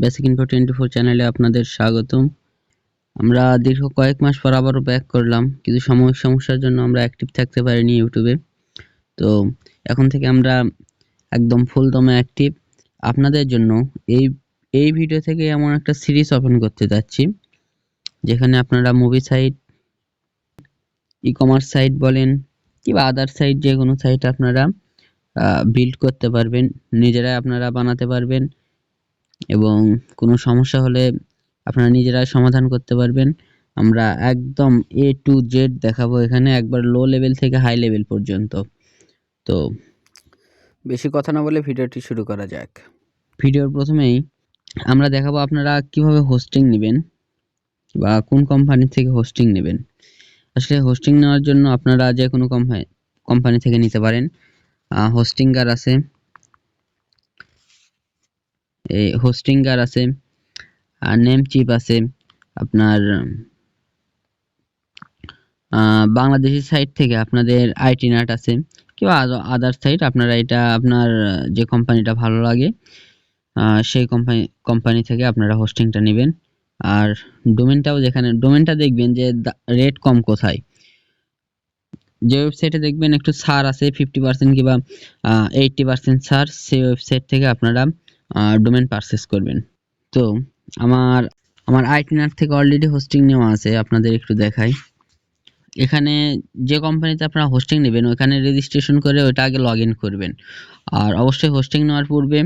Basic info twenty four চ্যানেলে আপনাদের স্বাগতম। আমরা দীর্ঘ কয়েক মাস পর আবারও ব্যাক করলাম। কিছু সাময়িক সমস্যার জন্য আমরা অ্যাক্টিভ থাকতে পারিনি ইউটিউবে তো এখন থেকে আমরা একদম ফুল দমে অ্যাক্টিভ আপনাদের জন্য এই এই ভিডিও থেকে এমন একটা সিরিজ ওপেন করতে যাচ্ছি। যেখানে আপনারা movie site e commerce site বলেন, কিংবা আদার সাইট যে কোনো সাইট আপনারা বিল্ড করতে পারবেন। নিজেরাই আপনারা বানাতে পারবেন। এবং কোনো সমস্যা হলে আপনারা নিজেরাই সমাধান করতে পারবেন। আমরা একদম এ টু জেড দেখাবো এখানে একবার লো লেভেল থেকে হাই লেভেল পর্যন্ত। তো বেশি কথা না বলে ভিডিওটি শুরু করা যাক। ভিডিওর প্রথমেই আমরা দেখাবো আপনারা কীভাবে হোস্টিং নেবেন বা কোন কোম্পানি থেকে হোস্টিং নেবেন। আসলে হোস্টিং নেওয়ার জন্য আপনারা যে কোনো কোম্পানি কোম্পানি থেকে নিতে পারেন। হোস্টিঙ্গার আছে। হোস্টিঙ্গার আছে, আর নেম চিপ আছে, আপনার বাংলাদেশি সাইট থেকে আপনাদের আইটি নাট আছে, কিংবা আদার সাইট আপনারা এটা, আপনার, যে কোম্পানিটা ভালো লাগে সেই কোম্পানি কোম্পানি থেকে আপনারা হোস্টিংটা নেবেন। আর ডোমেনটাও যেখানে ডোমেনটা দেখবেন যে রেট কম কোথায়। যে ওয়েবসাইটে দেখবেন একটু ছাড় আছে ফিফটি পার্সেন্ট কিংবা এইটটি পার্সেন্ট ছাড়, সেই ওয়েবসাইট থেকে আপনারা ডোমেন পারচেস করবেন। তো আমার আমার আইটিনার থেকে অলরেডি হোস্টিং নেওয়া আছে, আপনাদের একটু দেখাই। এখানে যে কোম্পানিতে আপনারা হোস্টিং নেবেন, ওখানে রেজিস্ট্রেশন করে ওইটা আগে লগ ইন করবেন। আর অবশ্যই হোস্টিং নেওয়ার পূর্বে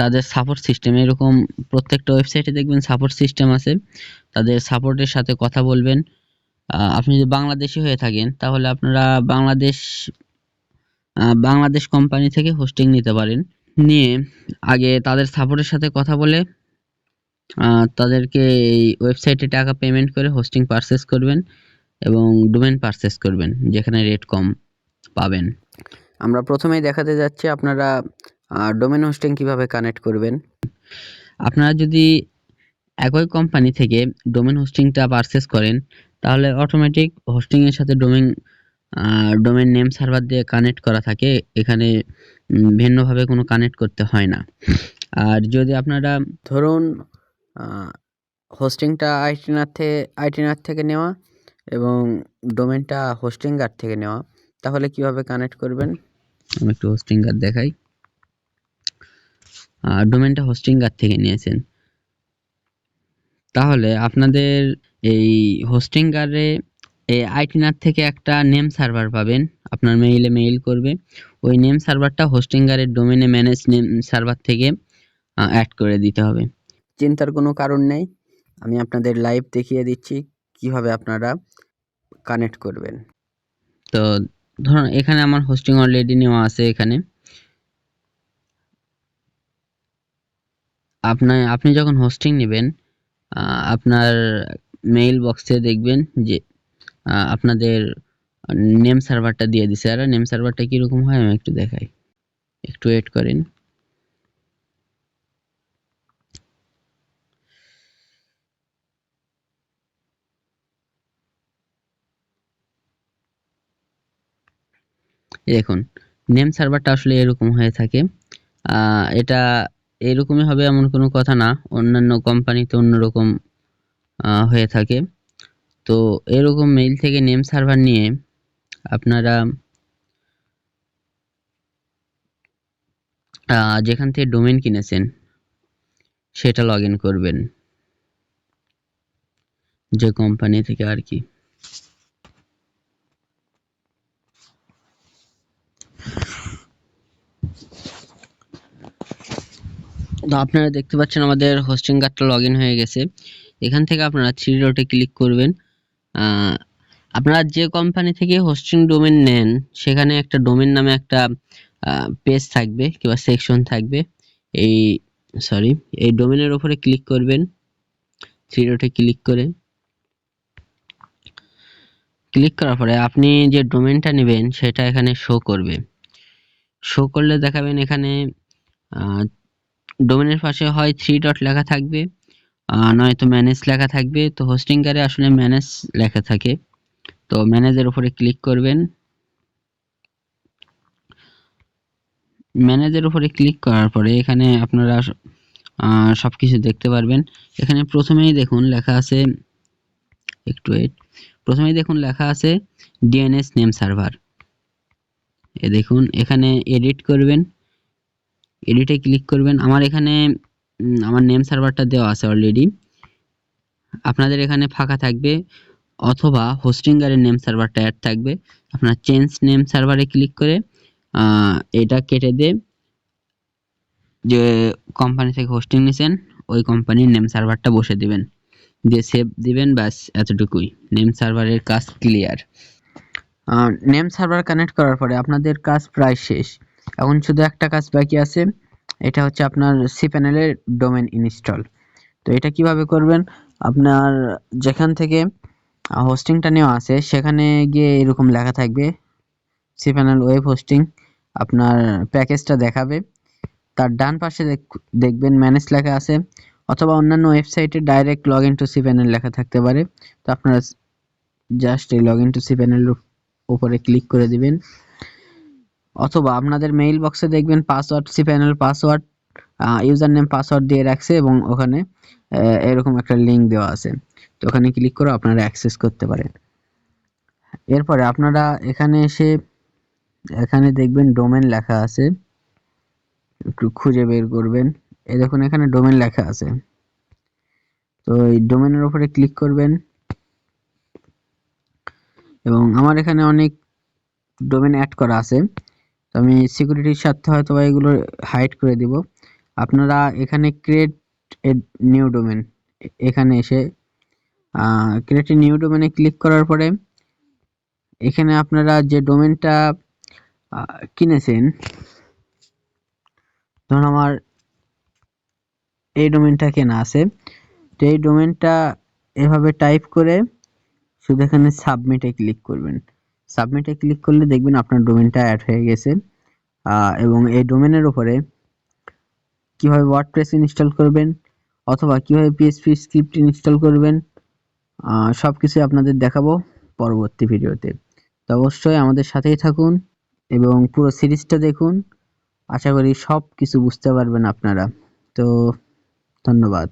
তাদের সাপোর্ট সিস্টেম এরকম প্রত্যেকটা ওয়েবসাইটে দেখবেন সাপোর্ট সিস্টেম আছে। তাদের সাপোর্টের সাথে কথা বলবেন। আপনি যদি বাংলাদেশি হয়ে থাকেন, তাহলে আপনারা বাংলাদেশ বাংলাদেশ কোম্পানি থেকে হোস্টিং নিতে পারেন। নিয়ে আগে তাদের সাপোর্টের সাথে কথা বলে তাদেরকে এই ওয়েবসাইটে টাকা পেমেন্ট করে হোস্টিং পারচেস করবেন এবং ডোমেন পারচেস করবেন যেখানে রেট কম পাবেন। আমরা প্রথমেই দেখাতে যাচ্ছি আপনারা ডোমেন হোস্টিং কীভাবে কানেক্ট করবেন। আপনারা যদি একই কোম্পানি থেকে ডোমেন হোস্টিংটা পারচেস করেন তাহলে অটোমেটিক হোস্টিংয়ের সাথে ডোমেন ডোমেন নেম সার্ভার দিয়ে কানেক্ট করা থাকে এখানে ভিন্নভাবে কোনো কানেক্ট করতে হয় না। আর যদি আপনারা ধরুন হোস্টিংটা আইটিনার থেকে আইটিনার থেকে নেওয়া এবং ডোমেনটা হোস্টিং গার্ড থেকে নেওয়া তাহলে কীভাবে কানেক্ট করবেন? আমি একটু হোস্টিং গার্ড দেখাই। ডোমেনটা হোস্টিং গার্ড থেকে নিয়েছেন। তাহলে আপনাদের এই হোস্টিং গার্ডে এই আইটিনার থেকে একটা নেম সার্ভার পাবেন। আপনার মেইলে মেইল করবে। ওই নেম সার্ভারটা হোস্টিং গার্ডের ডোমেনে ম্যানেজ নেম সার্ভার থেকে অ্যাড করে দিতে হবে। চিন্তার কোনো কারণ নেই। আমি আপনাদের লাইভ দেখিয়ে দিচ্ছি কীভাবে আপনারা কানেক্ট করবেন। তো ধরুন এখানে আমার হোস্টিং অলরেডি নেওয়া আছে এখানে। আপনার আপনি যখন হোস্টিং নেবেন আপনার মেইল বক্সে দেখবেন যে আপনাদের নেম সার্ভারটা দিয়ে দিছে। আর নেম সার্ভারটা কীরকম হয় আমি একটু দেখাই। একটু ওয়েট করেন। দেখুন নেম সার্ভারটা আসলে এরকম হয়ে থাকে। এটা এরকমই হবে এমন কোনো কথা না। অন্যান্য কোম্পানিতে অন্যরকম হয়ে থাকে। তো এরকম মেইল থেকে নেম সার্ভার নিয়ে আপনারা যেখান থেকে ডোমেন কিনেছেন, সেটা লগ করবেন। যে কোম্পানি থেকে আর কি। তো আপনারা দেখতে পাচ্ছেন আমাদের হোস্টিং কার্ডটা লগ হয়ে গেছে। এখান থেকে আপনারা থ্রি ডটে ক্লিক করবেন। আপনারা যে কোম্পানি থেকে হোস্টিং ডোমেন নেন, সেখানে একটা ডোমেন নামে একটা পেজ থাকবে কিংবা সেকশন থাকবে। এই সরি এই ডোমেনের ওপরে ক্লিক করবেন থ্রি ডটে ক্লিক করে। ক্লিক করার পরে আপনি যে ডোমেনটা নেবেন, সেটা এখানে শো করবে। শো করলে দেখাবেন এখানে ডোমেনের পাশে হয় থ্রি ডট লেখা থাকবে। নয়তো ম্যানেজ লেখা থাকবে। তো হোস্টিং কারে আসলে ম্যানেজ লেখা থাকে। তো ম্যানেজের উপরে ক্লিক করবেন। ম্যানেজের উপরে ক্লিক করার পরে এখানে আপনারা সব কিছু দেখতে পারবেন। এখানে প্রথমেই দেখুন লেখা আছে, একটু ওয়েট প্রথমেই দেখুন লেখা আছে ডিএনএস নেম সার্ভার এ দেখুন, এখানে এডিট করবেন। এডিটে ক্লিক করবেন। আমার এখানে আমার নেম সার্ভারটা দেওয়া আছে অলরেডি আপনাদের এখানে ফাঁকা থাকবে, অথবা হোস্টিঙ্গারের নেম সার্ভারটা অ্যাড থাকবে। আপনার চেঞ্জ নেম সার্ভারে ক্লিক করে এটা কেটে দিয়ে যে কোম্পানি থেকে হোস্টিং নিছেন, ওই কোম্পানির নেম সার্ভারটা বসে দিবেন। দিয়ে সেভ দিবেন, ব্যাস, এতটুকুই। নেম সার্ভারের কাজ ক্লিয়ার নেম সার্ভার কানেক্ট করার পরে আপনাদের কাজ প্রায় শেষ। এখন শুধু একটা কাজ বাকি আছে। এটা হচ্ছে আপনার সি প্যানেলের ডোমেন ইনস্টল তো এটা কীভাবে করবেন? আপনার যেখান থেকে হোস্টিংটা নেওয়া আছে, সেখানে গিয়ে এরকম লেখা থাকবে সি প্যানেল ওয়েব হোস্টিং আপনার প্যাকেজটা দেখাবে। তার ডান পাশে দেখ- দেখবেন ম্যানেজ লেখা আছে, অথবা অন্যান্য ওয়েবসাইটে direct log in to C panel লেখা থাকতে পারে। তো আপনারা জাস্ট এই লগ ইন টু সি প্যানেলের উপরে ক্লিক করে দিবেন। অথবা আপনাদের মেইল বক্সে দেখবেন password C panel password user name password দিয়ে রাখছে এবং ওখানে এরকম একটা লিংক দেওয়া আছে। তো ওখানে ক্লিক করে আপনারা অ্যাক্সেস করতে পারেন। এরপরে আপনারা এখানে এসে, এখানে দেখবেন ডোমেন লেখা আছে। একটু খুঁজে বের করবেন। এই দেখুন, এখানে ডোমেন লেখা আছে। তো এই ডোমেনের উপরে ক্লিক করবেন। এবং আমার এখানে অনেক ডোমেন অ্যাড করা আছে। আমি সিকিউরিটির স্বার্থে হয়তো বা এগুলো হাইড করে দিব। আপনারা এখানে ক্রিয়েট নিউ ডোমেন এখানে এসে ক্রিয়েট নিউ ডোমেনে ক্লিক করার পরে, এখানে আপনারা যে ডোমেনটা কিনেছেন, ধরুন আমার এই ডোমেনটা কেনা আছে, তো এই ডোমেনটা এভাবে টাইপ করে শুধু এখানে সাবমিটে ক্লিক করবেন। সাবমিটে ক্লিক করলে দেখবেন আপনার ডোমেনটা অ্যাড হয়ে গেছে। এবং এই ডোমেনের উপরে কীভাবে ওয়ার্ডপ্রেস ইনস্টল করবেন অথবা কীভাবে পিএসপি স্ক্রিপ্ট ইনস্টল করবেন সব কিছুই আপনাদের দেখাবো পরবর্তী ভিডিওতে। তো অবশ্যই আমাদের সাথেই থাকুন এবং পুরো সিরিজটা দেখুন। আশা করি সব কিছু বুঝতে পারবেন আপনারা। তো ধন্যবাদ।